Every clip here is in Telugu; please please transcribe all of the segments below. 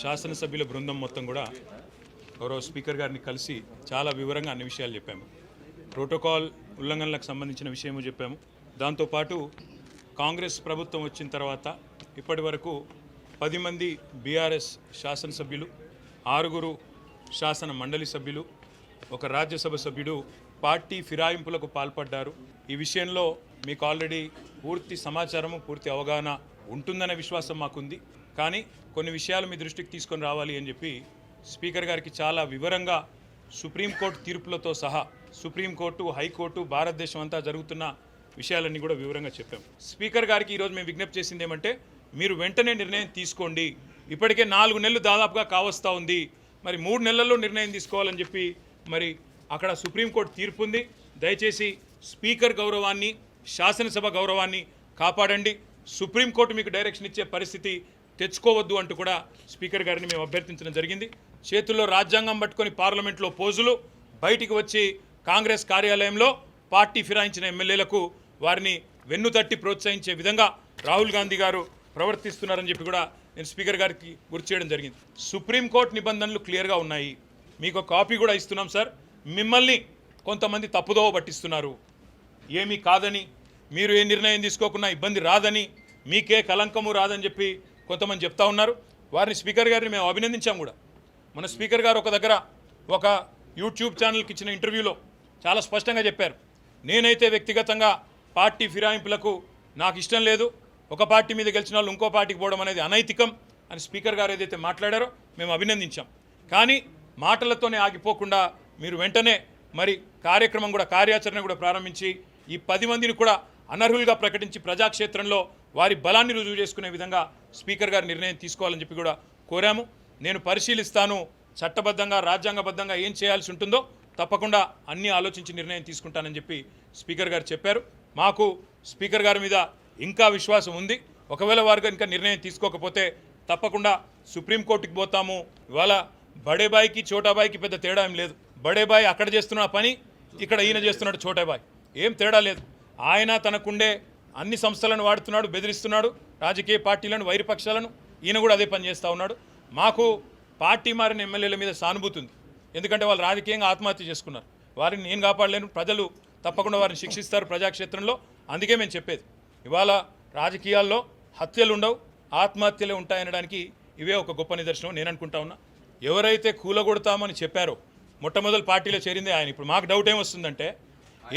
శాసనసభ్యుల బృందం మొత్తం కూడా గౌరవ స్పీకర్ గారిని కలిసి చాలా వివరంగా అన్ని విషయాలు చెప్పాము. ప్రోటోకాల్ ఉల్లంఘనలకు సంబంధించిన విషయము చెప్పాము. దాంతోపాటు కాంగ్రెస్ ప్రభుత్వం వచ్చిన తర్వాత ఇప్పటి వరకు పది మంది బీఆర్ఎస్ శాసనసభ్యులు ఆరుగురు శాసన మండలి సభ్యులు ఒక రాజ్యసభ సభ్యుడు పార్టీ ఫిరాయింపులకు పాల్పడ్డారు. ఈ విషయంలో మీకు ఆల్రెడీ పూర్తి సమాచారము పూర్తి అవగాహన ఉంటుందనే విశ్వాసం మాకుంది. కానీ కొన్ని విషయాలు మీ దృష్టికి తీసుకొని రావాలి అని చెప్పి స్పీకర్ గారికి చాలా వివరంగా సుప్రీంకోర్టు తీర్పులతో సహా సుప్రీంకోర్టు హైకోర్టు భారతదేశం అంతా జరుగుతున్న విషయాలన్నీ కూడా వివరంగా చెప్పాం. స్పీకర్ గారికి ఈరోజు మేము విజ్ఞప్తి చేసింది ఏమంటే మీరు వెంటనే నిర్ణయం తీసుకోండి. ఇప్పటికే నాలుగు నెలలు దాదాపుగా కావస్తా ఉంది. మరి మూడు నెలల్లో నిర్ణయం తీసుకోవాలని చెప్పి మరి అక్కడ సుప్రీంకోర్టు తీర్పు ఉంది. దయచేసి స్పీకర్ గౌరవాన్ని శాసనసభ గౌరవాన్ని కాపాడండి. సుప్రీంకోర్టు మీకు డైరెక్షన్ ఇచ్చే పరిస్థితి తెచ్చుకోవద్దు అంటూ కూడా స్పీకర్ గారిని మేము అభ్యర్థించడం జరిగింది. చేతుల్లో రాజ్యాంగం పట్టుకొని పార్లమెంట్లో పోజులు బయటికి వచ్చి కాంగ్రెస్ కార్యాలయంలో పార్టీ ఫిరాయించిన ఎమ్మెల్యేలకు వారిని వెన్నుతట్టి ప్రోత్సహించే విధంగా రాహుల్ గాంధీ గారు ప్రవర్తిస్తున్నారని చెప్పి కూడా నేను స్పీకర్ గారికి గుర్తు చేయడం జరిగింది. సుప్రీంకోర్టు నిబంధనలు క్లియర్గా ఉన్నాయి. మీకు కాపీ కూడా ఇస్తున్నాం సార్. మిమ్మల్ని కొంతమంది తప్పుదోవ పట్టిస్తున్నారు. ఏమీ కాదని మీరు ఏ నిర్ణయం తీసుకోకున్నా ఇబ్బంది రాదని మీకే కలంకము రాదని చెప్పి కొంతమంది చెప్తా ఉన్నారు. వారిని స్పీకర్ గారిని మేము అభినందించాం కూడా. మన స్పీకర్ గారు ఒక దగ్గర ఒక యూట్యూబ్ ఛానల్కి ఇచ్చిన ఇంటర్వ్యూలో చాలా స్పష్టంగా చెప్పారు. నేనైతే వ్యక్తిగతంగా పార్టీ ఫిరాయింపులకు నాకు ఇష్టం లేదు. ఒక పార్టీ మీద గెలిచిన వాళ్ళు ఇంకో పార్టీకి పోవడం అనేది అనైతికం అని స్పీకర్ గారు ఏదైతే మాట్లాడారో మేము అభినందించాం. కానీ మాటలతోనే ఆగిపోకుండా మీరు వెంటనే మరి కార్యక్రమం కూడా కార్యాచరణ కూడా ప్రారంభించి ఈ పది మందిని కూడా అనర్హులుగా ప్రకటించి ప్రజాక్షేత్రంలో వారి బలాన్ని రుజువు చేసుకునే విధంగా స్పీకర్ గారు నిర్ణయం తీసుకోవాలని చెప్పి కూడా కోరాము. నేను పరిశీలిస్తాను చట్టబద్ధంగా రాజ్యాంగబద్ధంగా ఏం చేయాల్సి ఉంటుందో తప్పకుండా అన్నీ ఆలోచించి నిర్ణయం తీసుకుంటానని చెప్పి స్పీకర్ గారు చెప్పారు. మాకు స్పీకర్ గారి మీద ఇంకా విశ్వాసం ఉంది. ఒకవేళ వారు కనుక నిర్ణయం తీసుకోకపోతే తప్పకుండా సుప్రీంకోర్టుకి పోతాము. ఇవాళ బడేబాయికి చోటాబాయికి పెద్ద తేడా ఏం లేదు. బడేబాయి అక్కడ చేస్తున్న పని ఇక్కడ ఈయన చేస్తున్నాడు చోటాబాయ్. ఏం తేడా లేదు. ఆయన తనకుండే అన్ని సంస్థలను వాడుతున్నాడు బెదిరిస్తున్నాడు రాజకీయ పార్టీలను వైరపక్షాలను ఈయన కూడా అదే పని చేస్తూ ఉన్నాడు. మాకు పార్టీ మారిన ఎమ్మెల్యేల మీద సానుభూతి ఉంది. ఎందుకంటే వాళ్ళు రాజకీయంగా ఆత్మహత్య చేసుకున్నారు. వారిని నేను కాపాడలేను ప్రజలు తప్పకుండా వారిని శిక్షిస్తారు ప్రజాక్షేత్రంలో. అందుకే మేము చెప్పేది ఇవాళ రాజకీయాల్లో హత్యలు ఉండవు ఆత్మహత్యలే ఉంటాయనడానికి ఇవే ఒక గొప్ప నిదర్శనం నేను అనుకుంటా ఉన్నా. ఎవరైతే కూలగొడతామని చెప్పారో మొట్టమొదటి పార్టీలో చేరిందే ఆయన. ఇప్పుడు మాకు డౌట్ ఏమొస్తుందంటే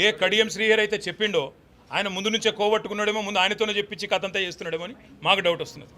ఏ కడియం శ్రీహర్ అయితే చెప్పిండో ఆయన ముందు నుంచే కోవట్టుకున్నాడేమో ముందు ఆయనతోనే చెప్పించి కథంతా చేస్తున్నాడేమో అని మాకు డౌట్ వస్తున్నది.